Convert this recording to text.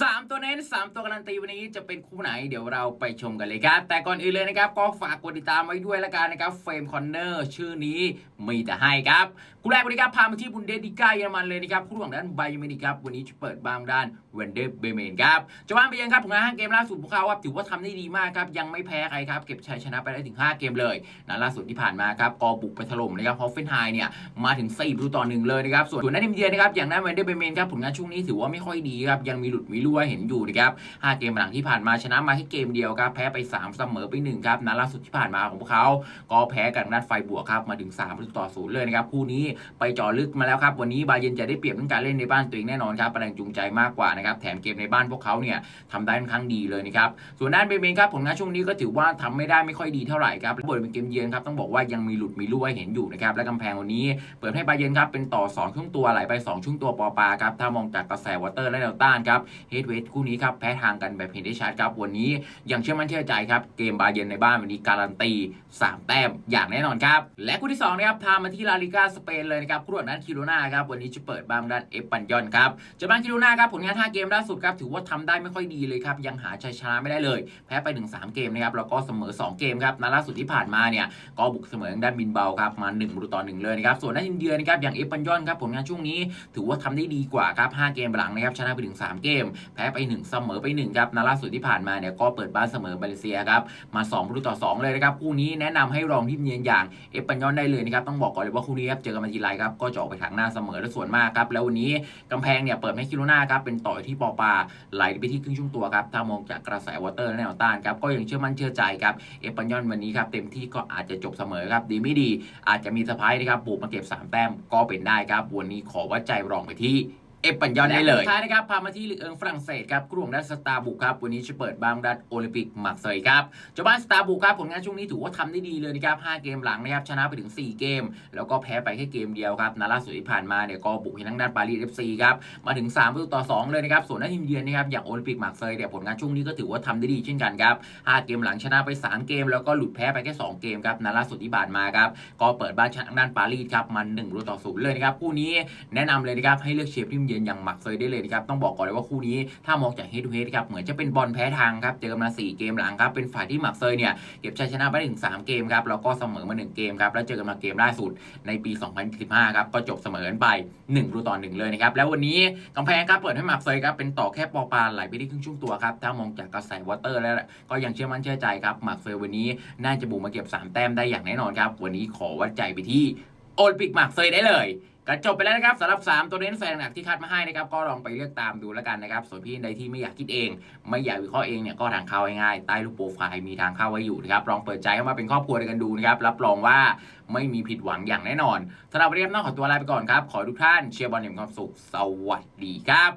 สามตัวเน้นสามตัวการันตีวันนี้จะเป็นคู่ไหนเดี๋ยวเราไปชมกันเลยครับ แต่ก่อนอื่นเลยนะครับ ก็ฝากกดติดตามไว้ด้วยละกันนะครับเฟรมคอนเนอร์ชื่อนี้มีแต่ให้ครับคู่แรกวันนี้ครับพามาที่บุนเดสดิก้าเยอรมันเลยนะครับคู่หลังด้านไบเมนิครับวันนี้จะเปิดบ้างด้านเวนเดอร์เบเมนครับจะว่างไปยังครับผลงานห้าเกมล่าสุดพวกเขาครับถือว่าทำได้ดีมากครับยังไม่แพ้ใครครับเก็บชัยชนะไปได้ถึง 5 เกมเลยนะล่าสุดที่ผ่านมาครับก็บุกไปถล่มนะครับฮอฟเฟนไฮเนี่ยมาถึง4ประตูต่อหนึ่งเลยนะครับส่วนนนัดทีมเยือนนะครับอย่างนั้นเวนเดอร์เบเมนครับผลงานช่วงนี้ถือว่าไม่ค่อยดีครับยังมีหลุดมีรั่วเห็นอยู่นะครับ5เกมหลังที่ผ่านมาชนะมาแค่เกมเดียวครับแพ้ไป 3 เสมอไป1ครับนัดล่าสุดที่ผ่านมาของพวกเขา ก็แพ้กันนัดไฟบวกครับมาถึง3ประตูต่อศูนย์เลยนะครับคู่นี้ไปเจ่อลึกมาแล้วครับวันนี้บาเยร์นจะได้เปรียบเรื่องการเล่นในบ้านตัวเองแน่นอนครับแรงจูงใจมากกว่านะครับแถมเกมในบ้านพวกเขาเนี่ยทำได้ค่อนข้างดีเลยนะครับส่วนด้านเบเมนครับผลงานช่วงนี้ก็ถือว่าทำไม่ได้ไม่ค่อยดีเท่าไหร่ครับบทเป็นเกมเยือนครับต้องบอกว่ายังมีหลุดมีรั่วเห็นอยู่นะครับและกำแพงวันนี้เปิดให้บาเยนครับเป็นต่อ2ช่วงตัวไหลไป2ช่วงตัวปอปาครับถ้ามองจากกระแสวอเตอร์และแนวต้านครับเฮดเวทคู่นี้ครับแพ้ทางกันแบบเห็นได้ชัดครับวันนี้ยังเชื่อมั่นเชื่อใจครับเกมบาเยร์นในบ้านวันนี้การันตี 3 แต้มอย่างแน่นอนครับ และคู่ที่2นะครับพามาที่ลาลิกาสเปนเลยนะครับคู่ด้านคิโรนาครับวันนี้จะเปิดบ้างด้านเอฟปันยอนครับจะบ้านคิโรนาครับผลงาน 5 เกมล่าสุดครับถือว่าทำได้ไม่ค่อยดีเลยครับยังหาชัยชนะไม่ได้เลย แพ้ไปถึง3เกมนะครับแล้วก็เสมอ 2 เกมครับนัดล่าสุดที่ผ่านมาเนี่ยก็บุกเสมอทางด้านบินเบาครับมา1ประตูต่อ1เลยนะครับส่วนด้านอินเดียนะครับอย่างเอฟปันยอนครับผลงานช่วงนี้ ถือว่าทำได้ดีกว่าครับ5เกมหลังนะครับชนะไปถึง 3 เกมแพ้ไป 1 เสมอไป1ครับนัดล่าสุดที่ผ่านมาเนี่ยก็เปิดบ้านเสมอมาเลเซียครับมา2ประตูต่อ 2 เลยนะครับคู่นี้แนะนำให้รองที่เนียนอย่างเอฟปันยอนได้เลยนะครับต้องบอกก่อนเลยว่าคู่นี้ครับเจอกันมาทีไรครับก็จะออกไปทางหน้าเสมอและส่วนมากครับแล้ววันนี้กำแพงเนี่ยเปิดให้คิโรนาครับเป็นต่อที่ปอปาไหลไปที่ครึ่งช่วงตัวครับถ้ามองจากกระแสวอเตอร์และแนวต้านครับก็ยังเชื่อมั่นเชื่อใจครับเอฟปันยอนวันนี้ครับเต็มที่ก็อาจจะจบเสมอครับดีไม่ดี อาจจะมีสะพายนะครับบุกมาเก็บสามแต้มก็เป็นได้ครับวันนี้ขอวัดใจรองไปที่ เอปันยอนได้เลยท้ายนะครับ พามาที่ลีกเอิงฝรั่งเศสครับกลุ่มด้านสตาร์บุกครับ วันนี้จะเปิดบ้างด้านโอลิมปิกมาร์เซยครับเจ้าบ้านสตาร์บุกครับ ผลงานช่วงนี้ถือว่าทำได้ดีเลยนะครับ 5 เกมหลังนะครับ ชนะไปถึง 4 เกม แล้วก็แพ้ไปแค่เกมเดียวครับนัดล่าสุดที่ผ่านมาเนี่ยก็บุกให้ทางด้านปารีสเอฟซีครับ มาถึง3ประตูต่อ 2 เลยนะครับ ส่วนด้านทีมเยือนนะครับ อย่างโอลิมปิกมาร์เซยเนี่ยผลงานช่วงนี้ก็ถือว่าทำได้ดีเช่นกันครับ 5 เกมหลังชนะไป 3 เกม แล้วก็หลุดแพ้ไปแค่ 2 เกมครับนัดล่าสุดที่ผ่านมาครับ ก็เปิดบ้านชนะทางด้านปารีสครับมา1ประตูต่อ0เลยนะครับ คู่นี้แนะนำเลยนะครับให้เลือกเชียร์ทีมเยือนอย่างมาร์เซยได้เลยนะครับต้องบอกก่อนเลยว่าคู่นี้ถ้ามองจากเฮดทูเฮดครับเหมือนจะเป็นบอลแพ้ทางครับเจอมา 4 เกมหลังครับเป็นฝ่ายที่มาร์เซยเนี่ยเก็บชัยชนะไปถึง 3 เกมครับแล้วก็เสมอมา 1 เกมครับแล้วเจอกันมาเกมล่าสุดในปี 2015ครับก็จบเสมอกันไป1ประตูต่อ1เลยนะครับแล้ววันนี้กำแพงครับเปิดให้มาร์เซยครับเป็นต่อแค่ปอปาไหลไปที่ครึ่งช่วงตัวครับถ้ามองจากกระแสวอเตอร์แล้วก็ยังเชื่อมั่นเชื่อใจครับมาร์เซยวันนี้น่าจะบุกมาเก็บ 3 แต้มได้อย่างแน่นอนครับวันนี้ขอวัดใจไปที่โอลิมปิกมาร์เซยได้เลย ก็จบไปแล้วนะครับสำหรับ 3 ตัวเน้นแฟนหนักที่คัดมาให้นะครับ ก็ลองไปเลือกตามดูแล้วกันนะครับ ส่วนพี่ใดที่ไม่อยากคิดเอง ไม่อยากวิเคราะห์เองเนี่ยก็ทางเข้าง่ายๆใต้รูปโปรไฟล์มีทางเข้าไว้อยู่นะครับลองเปิดใจเข้ามาเป็นครอบครัวด้วยกันดูนะครับรับรองว่าไม่มีผิดหวังอย่างแน่นอนสำหรับวันนี้ต้องขอตัวลาไปก่อนครับขอทุกท่านเชียร์บอลอย่างมีความสุขสวัสดีครับ